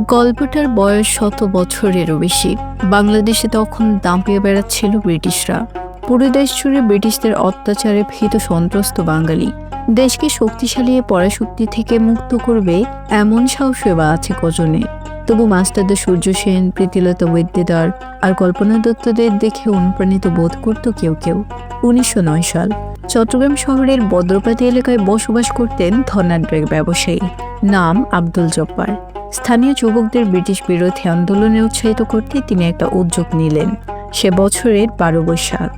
গল্পটার বয়স শত বছরেরও বেশি। বাংলাদেশে তখন দাঁপিয়ে বেড়াচ্ছিল ব্রিটিশরা। পুরো দেশ জুড়ে ব্রিটিশদের অত্যাচারে ভীত সন্ত্রস্ত বাঙালি। দেশকে শক্তিশালী পরাশক্তি থেকে মুক্ত করবে এমন সাহসে বা আছে কজনে। তবু মাস্টারদা সূর্য সেন, প্রীতিলতা বৈদ্যদার আর কল্পনা দত্তদের দেখে অনুপ্রাণিত বোধ করত কেউ কেউ। উনিশশো নয় সাল, চট্টগ্রাম শহরের বদ্রপাতি এলাকায় বসবাস করতেন ধনাঢ্য ব্যবসায়ী, নাম আব্দুল জব্বার। স্থানীয় যুবকদের ব্রিটিশ বিরোধী আন্দোলনে উৎসাহিত করতে তিনি একটা উদ্যোগ নিলেন। সে বছরের বারো বৈশাখ।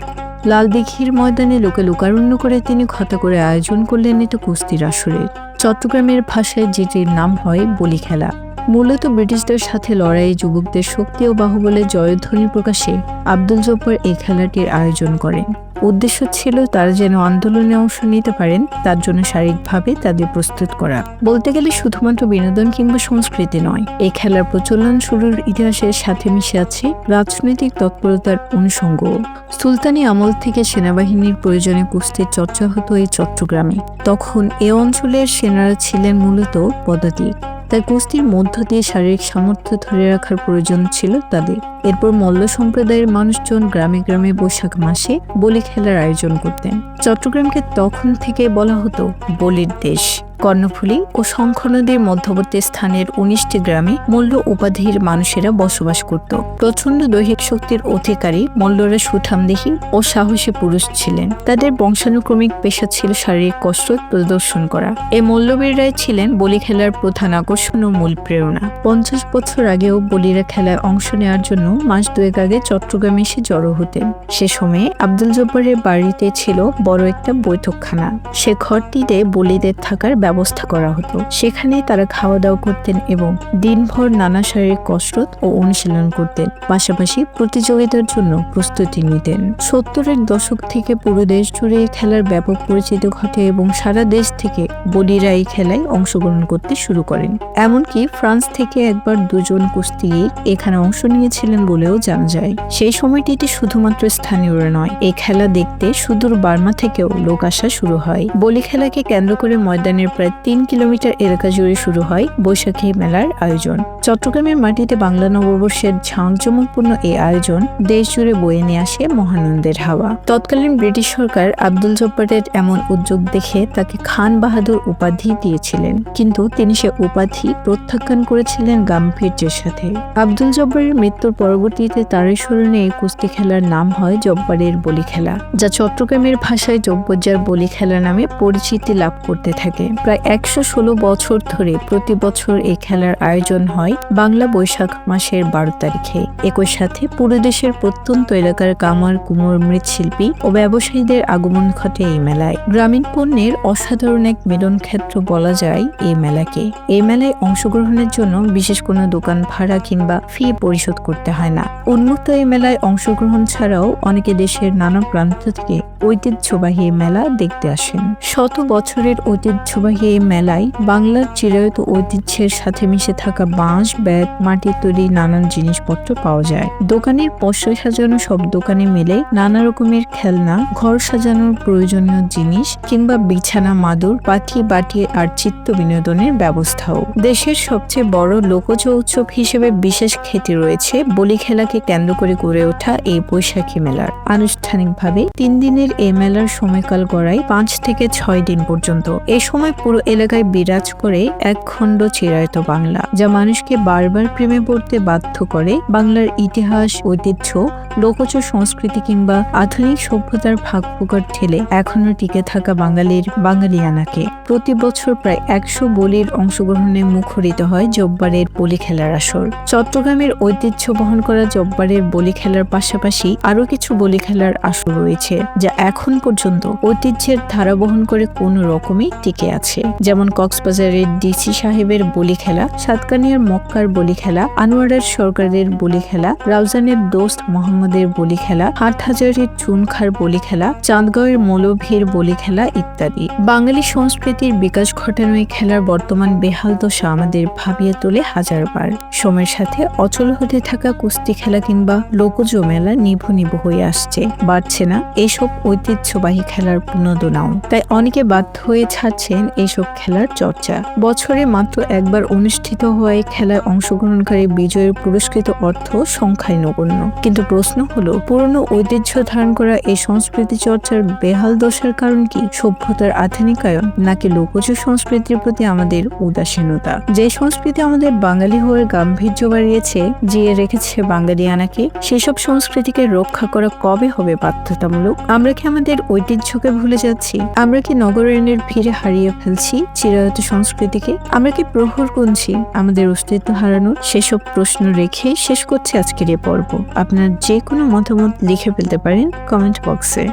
লাল দিঘির ময়দানে লোকে লোকারণ্য করে তিনি খতা করে আয়োজন করলেন এত কুস্তির আসরের চট্টগ্রামের ভাষায় যেটির নাম হয় বলি খেলা। মূলত ব্রিটিশদের সাথে লড়াইয়ে যুবকদের শক্তি ও বাহুবলে জয়ধ্বনি প্রকাশে আব্দুল জব্বার এই খেলাটির আয়োজন করেন। উদ্দেশ্য ছিল তারা যেন আন্দোলনে অংশ নিতে পারেন, তার জন্য শারীরিকভাবে তাদের প্রস্তুত করা। বলতে গেলে শুধুমাত্র বিনোদন কিংবা সংস্কৃতি নয়, এই খেলার প্রচলন শুরুর ইতিহাসের সাথে মিশে আছে রাজনৈতিক তৎপরতার অনুষঙ্গ। সুলতানি আমল থেকে সেনাবাহিনীর প্রয়োজনে কুস্তির চর্চা হতো এই চট্টগ্রামে। তখন এ অঞ্চলের সেনারা ছিলেন মূলত পদাতিক। তাই কুস্তির মধ্য দিয়ে শারীরিক সামর্থ্য ধরে রাখার প্রয়োজন ছিল তাদের। এরপর মল্ল সম্প্রদায়ের মানুষজন গ্রামে গ্রামে বৈশাখ মাসে বলি খেলার আয়োজন করতেন। চট্টগ্রামকে তখন থেকে বলা হতো বলির দেশ। কর্ণফুলী ও শঙ্খ নদীর মধ্যবর্তী স্থানের উনিশটি গ্রামে মল্ল উপাধির মানুষেরা বসবাস করত। প্রচণ্ড দৈহিক শক্তির অধিকারী মল্লরা সুঠামদেহী ও সাহসী পুরুষ ছিলেন। তাদের বংশানুক্রমিক পেশা ছিল শারীরিক কসরত প্রদর্শন করা। এই মল্লবীররাই ছিলেন বলি খেলার প্রধান আকর্ষণ ও মূল প্রেরণা। পঞ্চাশ বছর আগেও বলিরা খেলায় অংশ নেওয়ার জন্য মাস দুয়েক আগে চট্টগ্রামে এসে জড়ো হতেন। সে সময়ে আব্দুল জব্বারের বাড়িতে ছিল বড় একটা বৈঠকখানা। সে ঘরটিতে বলিদের থাকার ব্যবস্থা করা হতো। সেখানে তারা খাওয়া দাওয়া করতেন এবং দিনভর নানা শারীরিক কসরত ও অনুশীলন করতেন। পাশাপাশি প্রতিযোগিতার জন্য প্রস্তুতি নিতেন। সত্তরের দশক থেকে পুরো দেশ জুড়ে খেলার ব্যাপক পরিচিতি ঘটে এবং সারা দেশ থেকে বলিরা এই খেলায় অংশগ্রহণ করতে শুরু করেন। এমনকি ফ্রান্স থেকে একবার দুজন কুস্তিগির এখানে অংশ নিয়েছিলেন বলেও জানা যায়। সেই সময়টিতে শুধুমাত্র স্থানীয়রা নয়, এই খেলা দেখতে সুদূর বার্মা থেকেও লোক আসা শুরু হয়। বলি খেলাকে কেন্দ্র করে ময়দানের প্রায় তিন কিলোমিটার এলাকা জুড়ে শুরু হয় বৈশাখী মেলার আয়োজন। চট্টগ্রামের মাটিতে বাংলা নববর্ষের ঝাঁকজমকপূর্ণ এই আয়োজন দেশ জুড়ে বয়ে নিয়ে আসে মহানন্দের হাওয়া। তৎকালীন ব্রিটিশ সরকার আব্দুল জব্বারের এমন উদ্যোগ দেখে তাকে খান বাহাদুর উপাধি দিয়েছিলেন। কিন্তু তিনি সে উপাধি প্রত্যাখ্যান করেছিলেন গাম্ভীর্যের সাথে। আব্দুল জব্বারের মৃত্যুর পরবর্তীতে তারই স্মরণে এই কুস্তি খেলার নাম হয় জব্বারের বলি খেলা, যা চট্টগ্রামের ভাষায় জব্বজ্জার বলি খেলা নামে পরিচিতি লাভ করতে থাকে। প্রায় একশো ষোলো বছর ধরে প্রতি বছর এই খেলার আয়োজন হয় বাংলা বৈশাখ মাসের বারো তারিখে। একই সাথে পুরো দেশের প্রত্যন্ত এলাকার কামার, কুমোর, মৃৎশিল্পী ও ব্যবসায়ীদের আগমন ঘটে এই মেলায়। গ্রামীণ পণ্যের অসাধারণ এক মিলন ক্ষেত্র বলা যায় এই মেলাকে। এই মেলায় অংশগ্রহণের জন্য বিশেষ কোনো দোকান ভাড়া কিংবা ফি পরিশোধ করতে হয় না। উন্মুক্ত এই মেলায় অংশগ্রহণ ছাড়াও অনেকে দেশের নানা প্রান্ত থেকে ঐতিহ্যবাহী মেলা দেখতে আসেন। শত বছরের ঐতিহ্যবাহী এই মেলায় বাংলার চিরায়ত ঐতিহ্যের সাথে মিশে থাকা বাঁশ ব্যাগ মাটির তৈরি নানান জিনিসপত্র পাওয়া যায়। দোকানের পশ্চ সাজানো সব দোকানে মিলে নানা রকমের খেলনা, ঘর সাজানোর প্রয়োজনীয় জিনিস কিংবা বিছানা, মাদুর পাঠি বাটি আর চিত্ত বিনোদনের ব্যবস্থাও। দেশের সবচেয়ে বড় লোকজ উৎসব হিসেবে বিশেষ খ্যাতি রয়েছে বলি খেলাকে কেন্দ্র করে গড়ে ওঠা এই বৈশাখী মেলার। আনুষ্ঠানিকভাবে তিন দিনের এই মেলার সময়কাল গড়ায় পাঁচ থেকে ছয় দিন পর্যন্ত। এ সময় পুরো এলাকায় বিরাজ করে এক খণ্ড চিরায়ত বাংলা, যা মানুষকে বারবার প্রেমে পড়তে বাধ্য করে। বাংলার ইতিহাস, ঐতিহ্য, লোকজ সংস্কৃতি কিংবা আধুনিক সভ্যতার ভাগ ফুকার ঠেলে এখনও টিকে থাকা বাঙালির বাঙালিয়ানাকে। প্রতি বছর প্রায় একশো বলির অংশগ্রহণে মুখরিত হয় জব্বারের বলি খেলার আসর। চট্টগ্রামের ঐতিহ্য বহন করা জব্বারের বলি খেলার পাশাপাশি আরও কিছু বলি খেলার আসর রয়েছে, যা এখন পর্যন্ত ঐতিহ্যের ধারা বহন করে কোনো রকমই টিকে আছে। যেমন কক্সবাজারের ডিসি সাহেবের বলি খেলা, সাতকানিয়ার মক্কার বলি খেলা, আনোয়ারের সরকারের বলি খেলা, রাউজানের দোস্ত মোহাম্মদের বলি খেলা, হাটহাজারের চুনখার বলি খেলা, চাঁদগাঁওয়ের মৌলভীর বলি খেলা ইত্যাদি। বাঙালি সংস্কৃতির বিকাশ ঘটানো এই খেলার বর্তমান বেহাল দশা আমাদের ভাবিয়ে তোলে হাজারবার। সময়ের সাথে অচল হতে থাকা কুস্তি খেলা কিংবা লোকজ মেলা নিভু নিভু হয়ে আসছে। বাড়ছে না এসব ঐতিহ্যবাহী খেলার পুনর্দনাও। তাই অনেকে বাধ্য হয়ে ছাড়ছেন এইসব খেলার চর্চা। বছরে মাত্র একবার অনুষ্ঠিত হওয়ায় খেলায় অংশগ্রহণকারী বিজয়ের পুরস্কৃত অর্থ সংখ্যায় নগণ্য। কিন্তু প্রশ্ন হলো, পুরনো ঐতিহ্য ধারণ করা এই সংস্কৃতি চর্চার বেহাল দশার কারণ কি? সভ্যতার আধুনিকায়ন নাকি লোকজ সংস্কৃতির প্রতি আমাদের উদাসীনতা? যে সংস্কৃতি আমাদের বাঙালি হয়ে গাম্ভীর্য বাড়িয়েছে, জিয়ে রেখেছে বাঙালিয়ানাকে, সেসব সংস্কৃতিকে রক্ষা করা কবে হবে বাধ্যতামূলক? আমরা কি আমাদের ঐতিহ্যকে ভুলে যাচ্ছি। আমরা কি নগরায়নের ভিড়ে হারিয়ে ফেলছি চিরায়ত সংস্কৃতিকে? আমরা কি প্রহর গুনছি আমাদের অস্তিত্ব হারানোর? সেসব প্রশ্ন রেখে শেষ করছে আজকের এ পর্ব। আপনার যে কোনো মতামত লিখে ফেলতে পারেন কমেন্ট বক্সে।